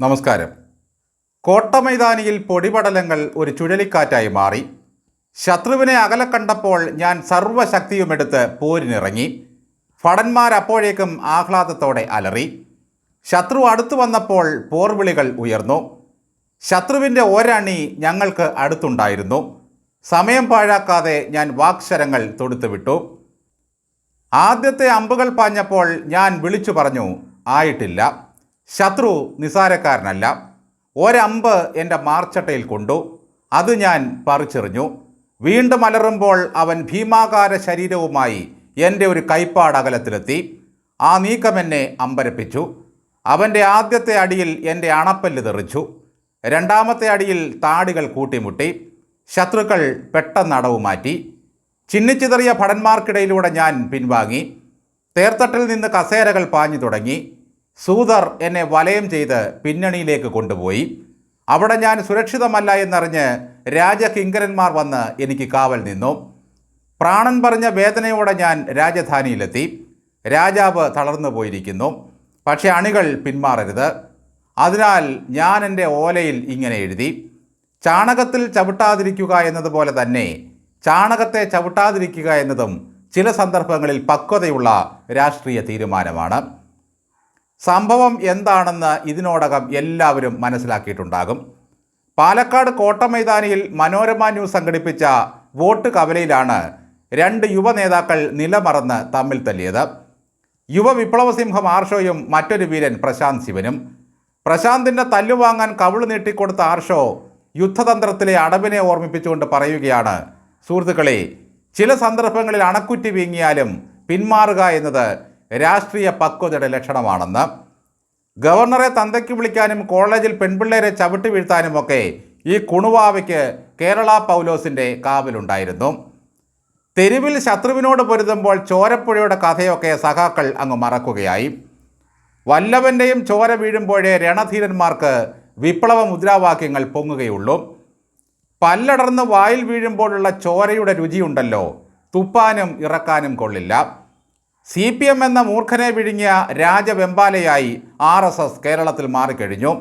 നമസ്കാരം. കോട്ടമൈതാനിയിൽ പൊടിപടലങ്ങൾ ഒരു ചുഴലിക്കാറ്റായി മാറി. ശത്രുവിനെ അകല കണ്ടപ്പോൾ ഞാൻ സർവശക്തിയുമെടുത്ത് പോരിനിറങ്ങി. ഭടന്മാരപ്പോഴേക്കും ആഹ്ലാദത്തോടെ അലറി. ശത്രു അടുത്തു വന്നപ്പോൾ പോർവിളികൾ ഉയർന്നു. ശത്രുവിന്റെ ഒരണി ഞങ്ങൾക്ക് അടുത്തുണ്ടായിരുന്നു. സമയം പാഴാക്കാതെ ഞാൻ വാക്ശരങ്ങൾ തൊടുത്തുവിട്ടു ആദ്യത്തെ അമ്പുകൾ പാഞ്ഞപ്പോൾ ഞാൻ വിളിച്ചു പറഞ്ഞു ആയിട്ടില്ല. ശത്രു നിസാരക്കാരനല്ല. ഒരമ്പ് എന്റെ മാർച്ചട്ടയിൽ കൊണ്ടു. അത് ഞാൻ പറിച്ചെറിഞ്ഞു. വീണ്ടും അലറുമ്പോൾ അവൻ ഭീമാകാര ശരീരവുമായി എന്റെ ഒരു കൈപ്പാട് അകലത്തിലെത്തി. ആ നീക്കം എന്നെ അമ്പരപ്പിച്ചു. അവന്റെ ആദ്യത്തെ അടിയിൽ എന്റെ അണപ്പല്ല് തെറിച്ചു. രണ്ടാമത്തെ അടിയിൽ താടികൾ കൂട്ടിമുട്ടി. ശത്രുക്കൾ പെട്ടെന്ന് അടവ് മാറ്റി. ചിന്നിച്ചിതറിയ ഭടന്മാർക്കിടയിലൂടെ ഞാൻ പിൻവാങ്ങി. തേർത്തട്ടിൽ നിന്ന് കസേരകൾ പാഞ്ഞു തുടങ്ങി. സൂതർ എന്നെ വലയം ചെയ്ത് പിന്നണിയിലേക്ക് കൊണ്ടുപോയി. അവിടെ ഞാൻ സുരക്ഷിതമല്ല എന്നറിഞ്ഞ് രാജകിങ്കരന്മാർ വന്ന് എനിക്ക് കാവൽ നിന്നു. പ്രാണൻ പറഞ്ഞ വേദനയോടെ ഞാൻ രാജധാനിയിലെത്തി. രാജാവ് തളർന്നു പോയിരിക്കുന്നു. പക്ഷേ അണികൾ പിന്മാറരുത്. അതിനാൽ ഞാൻ എന്റെ ഓലയിൽ ഇങ്ങനെ എഴുതി. ചാണകത്തിൽ ചവിട്ടാതിരിക്കുക എന്നതുപോലെ തന്നെ ചാണകത്തെ ചവിട്ടാതിരിക്കുക എന്നതും ചില സന്ദർഭങ്ങളിൽ പക്വതയുള്ള രാഷ്ട്രീയ തീരുമാനമാണ്. സംഭവം എന്താണെന്ന് ഇതിനോടകം എല്ലാവരും മനസ്സിലാക്കിയിട്ടുണ്ടാകും. പാലക്കാട് കോട്ടമൈതാനിയിൽ മനോരമ ന്യൂസ് സംഘടിപ്പിച്ച വോട്ട് കവലയിലാണ് രണ്ട് യുവ നേതാക്കൾ നിലമറന്ന് തമ്മിൽ തല്ലിയത്. യുവ വിപ്ലവസിംഹം ആർഷോയും മറ്റൊരു വീരൻ പ്രശാന്ത് ശിവനും. പ്രശാന്തിന്റെ തല്ലുവാങ്ങാൻ കവിൾ നീട്ടിക്കൊടുത്ത ആർഷോ യുദ്ധതന്ത്രത്തിലെ അടവിനെ ഓർമ്മിപ്പിച്ചുകൊണ്ട് പറയുകയാണ്. സുഹൃത്തുക്കളെ ചില സന്ദർഭങ്ങളിൽ അണക്കുറ്റി വീങ്ങിയാലും പിന്മാറുക എന്നത് രാഷ്ട്രീയ പക്വതയുടെ ലക്ഷണമാണെന്ന്. ഗവർണറെ തന്തയ്ക്ക് വിളിക്കാനും കോളേജിൽ പെൺപിള്ളേരെ ചവിട്ടി വീഴ്ത്താനുമൊക്കെ ഈ കുണുവാവയ്ക്ക് കേരള പൗലോസിന്റെ കാവലുണ്ടായിരുന്നു. തെരുവിൽ ശത്രുവിനോട് പൊരുതുമ്പോൾ ചോരപ്പുഴയുടെ കഥയൊക്കെ സഖാക്കൾ അങ്ങ് മറക്കുകയായി. വല്ലവന്റെയും ചോര വീഴുമ്പോഴേ രണധീരന്മാർക്ക് വിപ്ലവ മുദ്രാവാക്യങ്ങൾ പൊങ്ങുകയുള്ളൂ. പല്ലടർന്ന് വായിൽ വീഴുമ്പോഴുള്ള ചോരയുടെ രുചിയുണ്ടല്ലോ. തുപ്പാനും ഇറക്കാനും കൊള്ളില്ല. സി പി എം എന്ന മൂർഖനെ വിഴുങ്ങിയ രാജവെമ്പാലയായി ആർ എസ് എസ് കേരളത്തിൽ മാറിക്കഴിഞ്ഞു.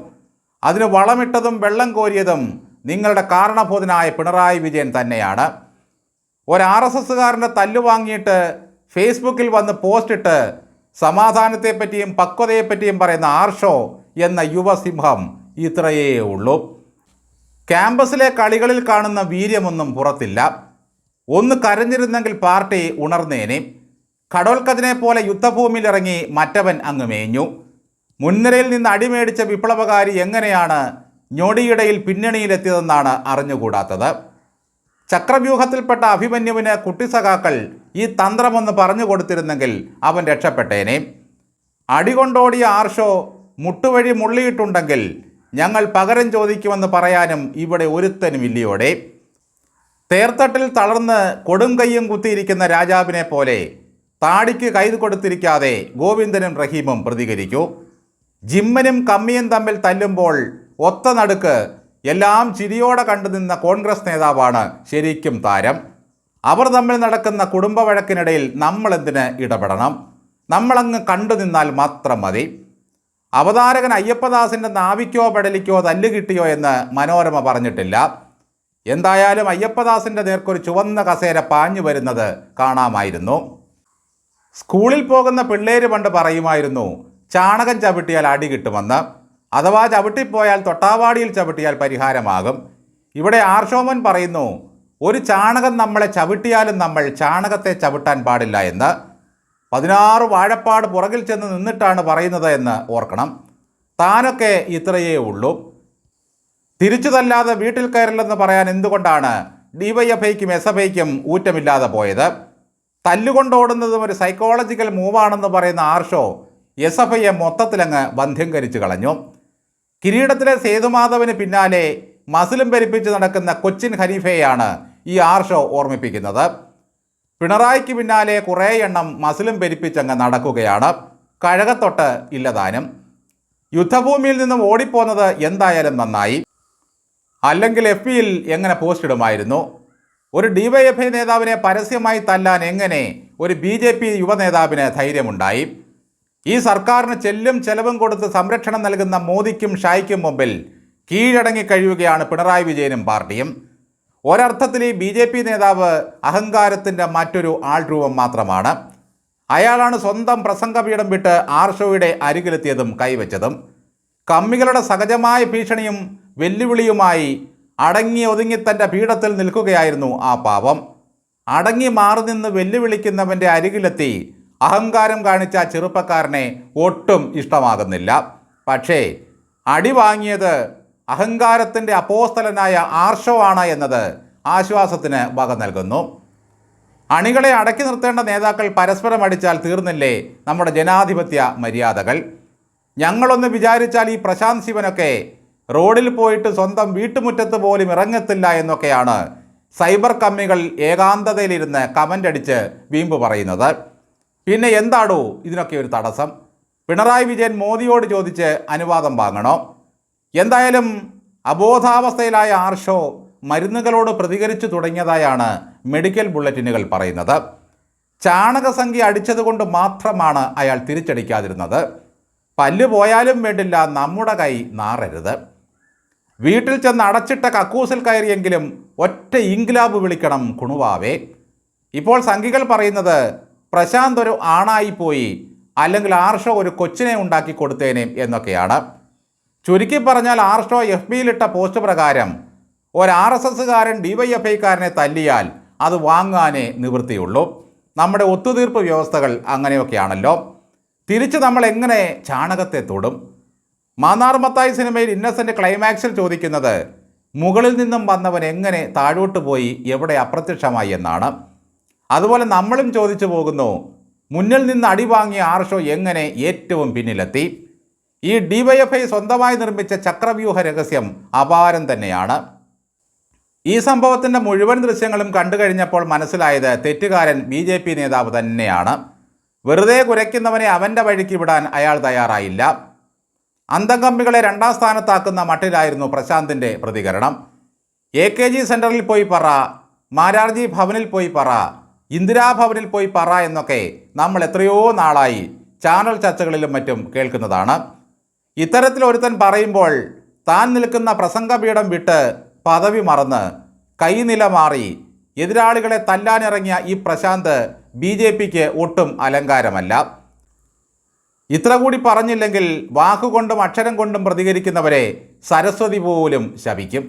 അതിന് വളമിട്ടതും വെള്ളം കോരിയതും നിങ്ങളുടെ കാരണബോധനായ പിണറായി വിജയൻ തന്നെയാണ്. ഒരു ആർ എസ് എസ്സുകാരന്റെ തല്ലു വാങ്ങിയിട്ട് ഫേസ്ബുക്കിൽ വന്ന് പോസ്റ്റിട്ട് സമാധാനത്തെപ്പറ്റിയും പക്വതയെപ്പറ്റിയും പറയുന്ന ആർഷോ എന്ന യുവസിംഹം ഇത്രയേ ഉള്ളൂ. ക്യാമ്പസിലെ കളികളിൽ കാണുന്ന വീര്യമൊന്നും പുറത്തില്ല. ഒന്ന് കരഞ്ഞിരുന്നെങ്കിൽ പാർട്ടി ഉണർന്നേനെ. ഖഡോൽക്കതിനെ പോലെ യുദ്ധഭൂമിയിലിറങ്ങി മറ്റവൻ അങ്ങ് മേഞ്ഞു. മുൻനിരയിൽ നിന്ന് അടിമേടിച്ച വിപ്ലവകാരി എങ്ങനെയാണ് ഞൊടിയിടയിൽ പിന്നണിയിലെത്തിയതെന്നാണ് അറിഞ്ഞുകൂടാത്തത്. ചക്രവ്യൂഹത്തിൽപ്പെട്ട അഭിമന്യുവിന് കുട്ടിസഖാക്കൾ ഈ തന്ത്രമൊന്ന് പറഞ്ഞു കൊടുത്തിരുന്നെങ്കിൽ അവൻ രക്ഷപ്പെട്ടേനെ. അടികൊണ്ടോടിയ ആർഷോ മുട്ടുവഴി മുള്ളിയിട്ടുണ്ടെങ്കിൽ ഞങ്ങൾ പകരം ചോദിക്കുമെന്ന് പറയാനും ഇവിടെ ഒരുത്തനും ഇല്ലയോടെ. തേർത്തട്ടിൽ തളർന്ന് കൊടും കയ്യും കുത്തിയിരിക്കുന്ന രാജാവിനെ പോലെ താടിക്ക് കൈത് കൊടുത്തിരിക്കാതെ ഗോവിന്ദനും റഹീമും പ്രതികരിക്കൂ. ജിമ്മനും കമ്മിയും തമ്മിൽ തല്ലുമ്പോൾ ഒത്ത നടുക്ക് എല്ലാം ചിരിയോടെ കണ്ടു നിന്ന കോൺഗ്രസ് നേതാവാണ് ശരിക്കും താരം. അവർ തമ്മിൽ നടക്കുന്ന കുടുംബ വഴക്കിനിടയിൽ നമ്മളെന്തിന് ഇടപെടണം? നമ്മളങ്ങ് കണ്ടു നിന്നാൽ മാത്രം മതി. അവതാരകൻ അയ്യപ്പദാസിന്റെ നാവിക്കോ പെടലിക്കോ തല്ല് കിട്ടിയോ എന്ന് മനോരമ പറഞ്ഞിട്ടില്ല. എന്തായാലും അയ്യപ്പദാസിന്റെ നേർക്കൊരു ചുവന്ന കസേര പാഞ്ഞു വരുന്നത് കാണാമായിരുന്നു. സ്കൂളിൽ പോകുന്ന പിള്ളേര് പണ്ട് പറയുമായിരുന്നു ചാണകം ചവിട്ടിയാൽ അടി കിട്ടുമെന്ന്. അഥവാ ചവിട്ടിപ്പോയാൽ തൊട്ടാവാടിയിൽ ചവിട്ടിയാൽ പരിഹാരമാകും. ഇവിടെ ആർഷോമൻ പറയുന്നു ഒരു ചാണകം നമ്മളെ ചവിട്ടിയാലും നമ്മൾ ചാണകത്തെ ചവിട്ടാൻ പാടില്ല എന്ന്. പതിനാറ് വാഴപ്പാട് പുറകിൽ ചെന്ന് നിന്നിട്ടാണ് പറയുന്നത് എന്ന് ഓർക്കണം. താനൊക്കെ ഇത്രയേ ഉള്ളൂ. തിരിച്ചു തല്ലാതെ വീട്ടിൽ കയറില്ലെന്ന് പറയാൻ എന്തുകൊണ്ടാണ് ഡിവൈഎഫ്ഐക്കും എസ് എഫ് ഐക്കും ഊറ്റമില്ലാതെ പോയത്? തല്ലുകൊണ്ടോടുന്നതും ഒരു സൈക്കോളജിക്കൽ മൂവാണെന്ന് പറയുന്ന ആർഷോ എസ് എഫ് ഐയെ മൊത്തത്തിലങ്ങ് ബന്ധ്യംകരിച്ചു കളഞ്ഞു. കിരീടത്തിലെ സേതുമാധവന് പിന്നാലെ മസിലും പെരുപ്പിച്ച് നടക്കുന്ന കൊച്ചിൻ ഖരീഫയെയാണ് ഈ ആർഷോ ഓർമ്മിപ്പിക്കുന്നത്. പിണറായിക്ക് പിന്നാലെ കുറേ എണ്ണം മസിലും പെരുപ്പിച്ചങ്ങ് നടക്കുകയാണ്. കഴകത്തൊട്ട് ഇല്ലതാനും യുദ്ധഭൂമിയിൽ നിന്നും ഓടിപ്പോന്നത് എന്തായാലും നന്നായി. അല്ലെങ്കിൽ എഫ് പിയിൽ എങ്ങനെ പോസ്റ്റ് ഇടുമായിരുന്നു? ഒരു ഡിവൈഎഫ്ഐ നേതാവിനെ പരസ്യമായി തല്ലാൻ എങ്ങനെ ഒരു ബി ജെ പി യുവ നേതാവിന് ധൈര്യമുണ്ടായി? ഈ സർക്കാരിന് ചെല്ലും ചെലവും കൊടുത്ത് സംരക്ഷണം നൽകുന്ന മോദിക്കും ഷായ്ക്കും മുമ്പിൽ കീഴടങ്ങി കഴിയുകയാണ് പിണറായി വിജയനും പാർട്ടിയും. ഒരർത്ഥത്തിൽ ഈ ബി ജെ പി നേതാവ് അഹങ്കാരത്തിന്റെ മറ്റൊരു ആൾരൂപം മാത്രമാണ്. അയാളാണ് സ്വന്തം പ്രസംഗപീഠം വിട്ട് ആർഷോയുടെ അരികിലെത്തിയതും കൈവച്ചതും. കമ്മികളുടെ സഹജമായ ഭീഷണിയും വെല്ലുവിളിയുമായി അടങ്ങി ഒതുങ്ങി തന്റെ പീഠത്തിൽ നിൽക്കുകയായിരുന്നു ആ പാപം അടങ്ങി മാറി നിന്ന് വെല്ലുവിളിക്കുന്നവന്റെ അരികിലെത്തി അഹങ്കാരം കാണിച്ച ചെറുപ്പക്കാരനെ ഒട്ടും ഇഷ്ടമാകുന്നില്ല. പക്ഷേ അടി വാങ്ങിയത് അഹങ്കാരത്തിന്റെ അപ്പോസ്തലനായ ആർഷോ ആണ് എന്നത് ആശ്വാസത്തിന് വക നൽകുന്നു. അണികളെ അടക്കി നിർത്തേണ്ട നേതാക്കൾ പരസ്പരം അടിച്ചാൽ തീർന്നില്ലേ നമ്മുടെ ജനാധിപത്യ മര്യാദകൾ? ഞങ്ങളൊന്ന് വിചാരിച്ചാൽ ഈ പ്രശാന്ത് ശിവനൊക്കെ റോഡിൽ പോയിട്ട് സ്വന്തം വീട്ടുമുറ്റത്ത് പോലും ഇറങ്ങത്തില്ല എന്നൊക്കെയാണ് സൈബർ കമ്മികൾ ഏകാന്തതയിലിരുന്ന് കമന്റ് അടിച്ച് വീമ്പ് പറയുന്നത്. പിന്നെ എന്താടോ ഇതിനൊക്കെ ഒരു തടസ്സം? പിണറായി വിജയൻ മോദിയോട് ചോദിച്ച് അനുവാദം വാങ്ങണോ? എന്തായാലും അബോധാവസ്ഥയിലായ ആർഷോ മരുന്നുകളോട് പ്രതികരിച്ചു തുടങ്ങിയതായാണ് മെഡിക്കൽ ബുള്ളറ്റിനുകൾ പറയുന്നത്. ചാണകസംഖ്യ അടിച്ചതുകൊണ്ട് മാത്രമാണ് അയാൾ തിരിച്ചടിക്കാതിരുന്നത്. പല്ല് പോയാലും വേണ്ടില്ല നമ്മുടെ കൈ നാറരുത്. വീട്ടിൽ ചെന്ന് അടച്ചിട്ട കക്കൂസിൽ കയറിയെങ്കിലും ഒറ്റ ഇൻഗ്ലാബ് വിളിക്കണം കുണുവാവേ. ഇപ്പോൾ സംഘികൾ പറയുന്നത് പ്രശാന്ത് ഒരു ആണായിപ്പോയി അല്ലെങ്കിൽ ആർഷോ ഒരു കൊച്ചിനെ ഉണ്ടാക്കി കൊടുത്തേനെ എന്നൊക്കെയാണ്. ചുരുക്കി പറഞ്ഞാൽ ആർഷോ എഫ് ബിയിലിട്ട പോസ്റ്റ് പ്രകാരം ഒരു ആർ എസ് എസ്സുകാരൻ ഡി വൈ എഫ് ഐക്കാരനെ തല്ലിയാൽ അത് വാങ്ങാനേ നിവൃത്തിയുള്ളൂ. നമ്മുടെ ഒത്തുതീർപ്പ് വ്യവസ്ഥകൾ അങ്ങനെയൊക്കെയാണല്ലോ. തിരിച്ച് നമ്മൾ എങ്ങനെ ചാണകത്തെ തൊടും? മാന്നാർ മത്തായി സിനിമയിൽ ഇന്നസെന്റ് ക്ലൈമാക്സിൽ ചോദിക്കുന്നത് മുകളിൽ നിന്നും വന്നവൻ എങ്ങനെ താഴോട്ട് പോയി എവിടെ അപ്രത്യക്ഷമായി എന്നാണ്. അതുപോലെ നമ്മളും ചോദിച്ചു പോകുന്നു മുന്നിൽ നിന്ന് അടി വാങ്ങിയ ആർഷോ എങ്ങനെ ഏറ്റവും പിന്നിലെത്തി? ഈ ഡിവൈഎഫ്ഐ സ്വന്തമായി നിർമ്മിച്ച ചക്രവ്യൂഹ രഹസ്യം അപാരം തന്നെയാണ്. ഈ സംഭവത്തിന്റെ മുഴുവൻ ദൃശ്യങ്ങളും കണ്ടു കഴിഞ്ഞപ്പോൾ മനസ്സിലായത് തെറ്റുകാരൻ ബി ജെ പി നേതാവ് തന്നെയാണ്. വെറുതെ കുരയ്ക്കുന്നവനെ അവന്റെ വഴിക്ക് വിടാൻ അയാൾ തയ്യാറായില്ല. അന്തംകമ്മികളെ രണ്ടാം സ്ഥാനത്താക്കുന്ന മട്ടിലായിരുന്നു പ്രശാന്തിന്റെ പ്രതികരണം. എ കെ ജി സെന്ററിൽ പോയി പറ മാരാർജി ഭവനിൽ പോയി പറ ഇന്ദിരാഭവനിൽ പോയി പറ എന്നൊക്കെ നമ്മൾ എത്രയോ നാളായി ചാനൽ ചർച്ചകളിലും മറ്റും കേൾക്കുന്നതാണ്. ഇത്തരത്തിൽ ഒരുത്തൻ പറയുമ്പോൾ താൻ നിൽക്കുന്ന പ്രസംഗപീഠം വിട്ട് പദവി മറന്ന് കൈനില മാറി എതിരാളികളെ തല്ലാനിറങ്ങിയ ഈ പ്രശാന്ത് ബി ജെ പിക്ക് ഒട്ടും അലങ്കാരമല്ല. ഇത്ര കൂടി പറഞ്ഞില്ലെങ്കിൽ വാക്കുകൊണ്ടും അക്ഷരം കൊണ്ടും പ്രതികരിക്കുന്നവരെ സരസ്വതി പോലും ശപിക്കും.